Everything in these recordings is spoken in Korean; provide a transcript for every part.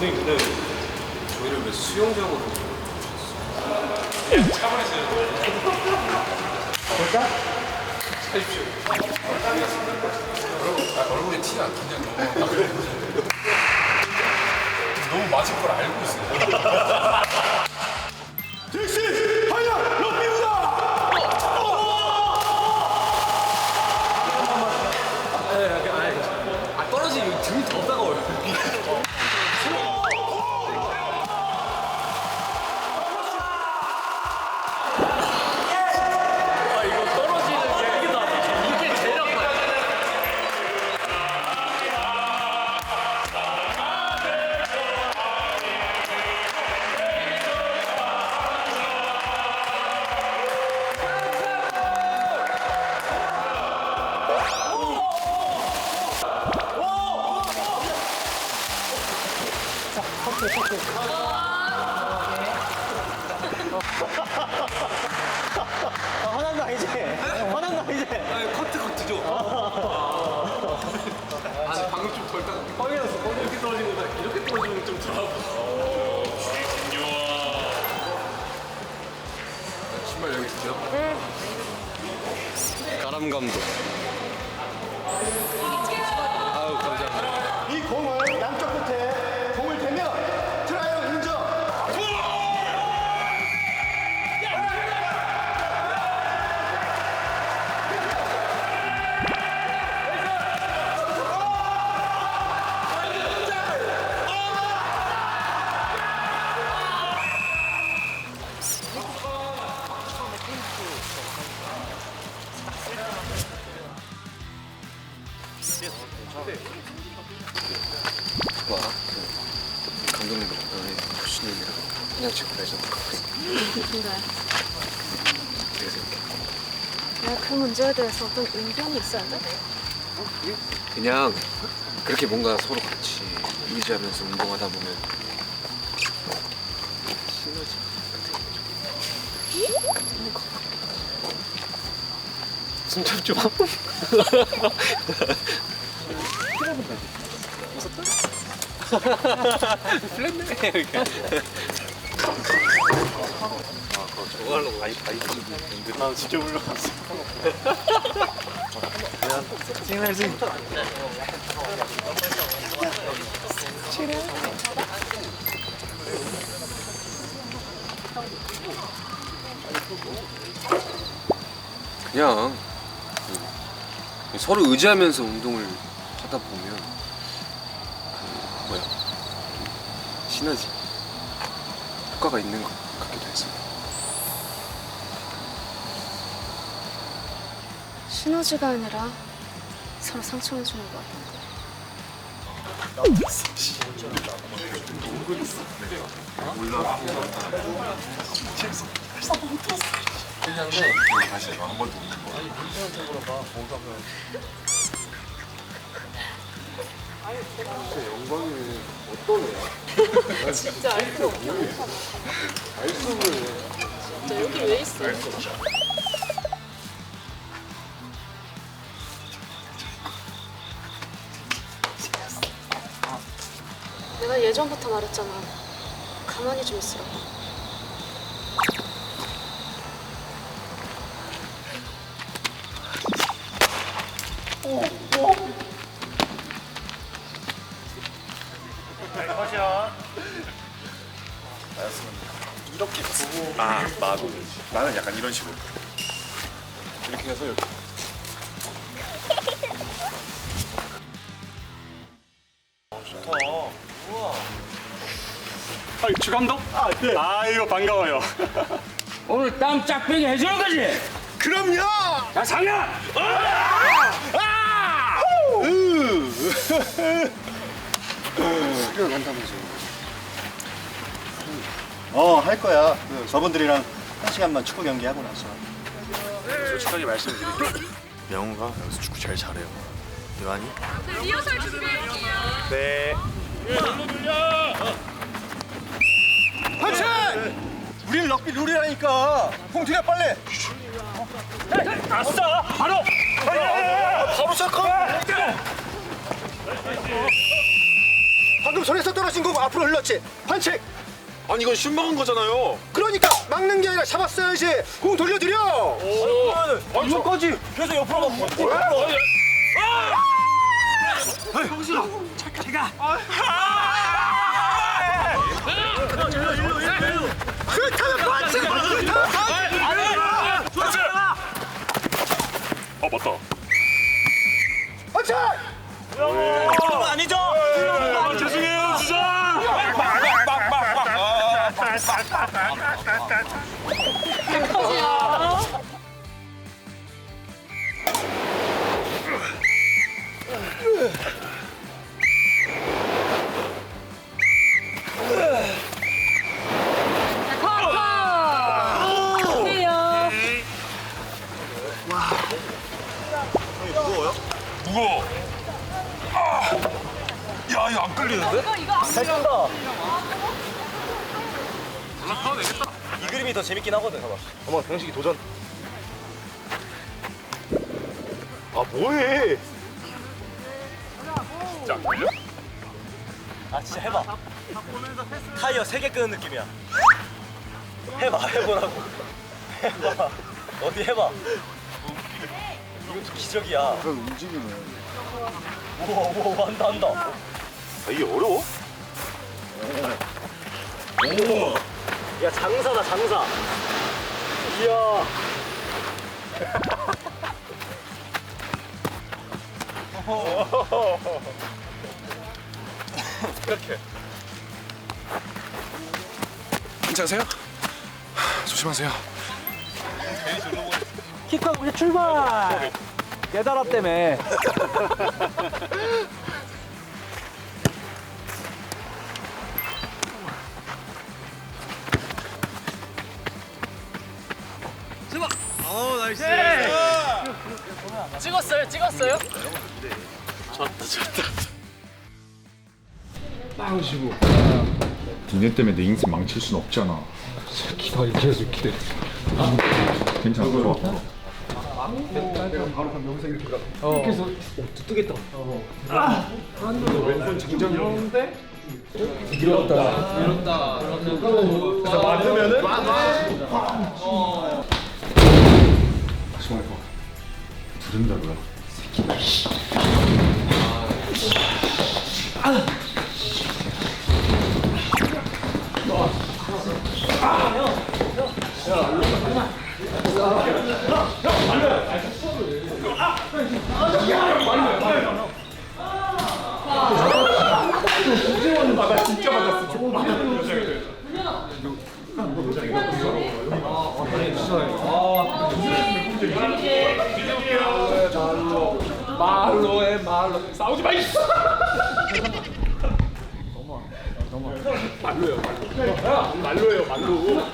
아니 근데 저희를 왜 수영장으로 볼까? 사십시오. 얼굴에 티안 그냥 너무 너무 맞을 걸 알고 있어요. 아, 화난다 이제. 화난다 이제. 아니 커트 커트죠. 아 방금 좀덜 따가. 뻥이었어. 뻥 이렇게 떨어진 거다. 이렇게 떨어지면 좀 덜. 신발 여기 있죠? 가람 감독. 와, 그 감독님이랑 너네 교수님이랑 그냥 레전드 커플 근데 어떻게 생각해? 내가 그 문제에 대해서 어떤 의견이 있어야 돼? 그냥 그렇게 뭔가 서로 같이 의지하면서 운동하다 보면 시너지 같은 거 숨 참지 마. 플랫네 이렇게. 저거 하려고 많이 했는데. 나 진짜 올라갔어. 그냥 그 서로 의지하면서 운동을 하다 보면 그 뭐야 좀 시너지. 효과가 있는 것 같기도 해서 시너지가 아니라 서로 상처만 주는 것 같아. 진짜 알 필요 없냐? 진짜 여기 왜 있어? 내가 예전부터 말했잖아. 가만히 좀 있으라고. 아, 나도. 나는 약간 이런 식으로. 이렇게 해서 이렇게 아, 주 감독? 아, 네. 아이고, 반가워요. 오늘 땀 쫙 빼게 해주는 거지? 그럼요! 야 상현! 수련한다면서요 어, 할 거야. 그 저분들이랑 한 시간만 축구 경기 하고 나서. 솔직하게 말씀드릴게요. 명우가 여기서 축구 제일 잘해요. 요한이? 리허설 준비할게요. 네. 그렇지! 우린 럭비 룰이라니까. 홍준아 빨리. 아싸! 바로! 바로 시작하. 방금 방금 손에서 떨어진 공 앞으로 흘렀지. 반칙. 아니 이건 신박한 거잖아요. 그러니까 막는 게 아니라 잡았어야지. 공 돌려드려. 이거까지. 그래서 옆으로 가. 그렇다면 반칙. 아 맞다. 반칙. 무거워. 아, 야 이거 안 끌리는데? 이 그림이 더 재밌긴 하거든. 어머 병식이 도전. 아 뭐해? 진짜 안 끌려? 아 진짜 해봐. 타이어 세 개 끄는 느낌이야. 해봐 해보라고. 해봐. 어디 해봐. 이것도 기적이야. 움직이네. 우와 우와 한다 한다. 아, 이게 어려워? 야 장사다 장사. 이야. 이렇게. 괜찮으세요? 조심하세요. 킥하고 이제 출발! 깨달아 때문에. 찍었어요, 찍었어요? 니네 때문에 내 인생 망칠 순 없잖아. 새끼가 계속 기대. 괜찮아, 좋아. 다시 들은다고요? 나오지 마 이씨. 넘어. 넘어. 말로요 말로. 야 말로예요 말로.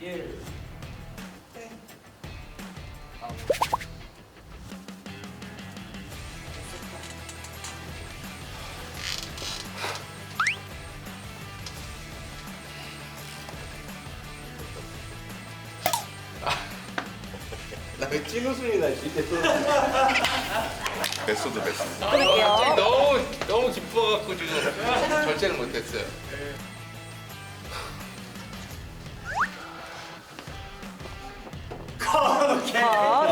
1 메소드 메소드. 너무 너무 기뻐갖고 지금 절제를 못했어요. 아,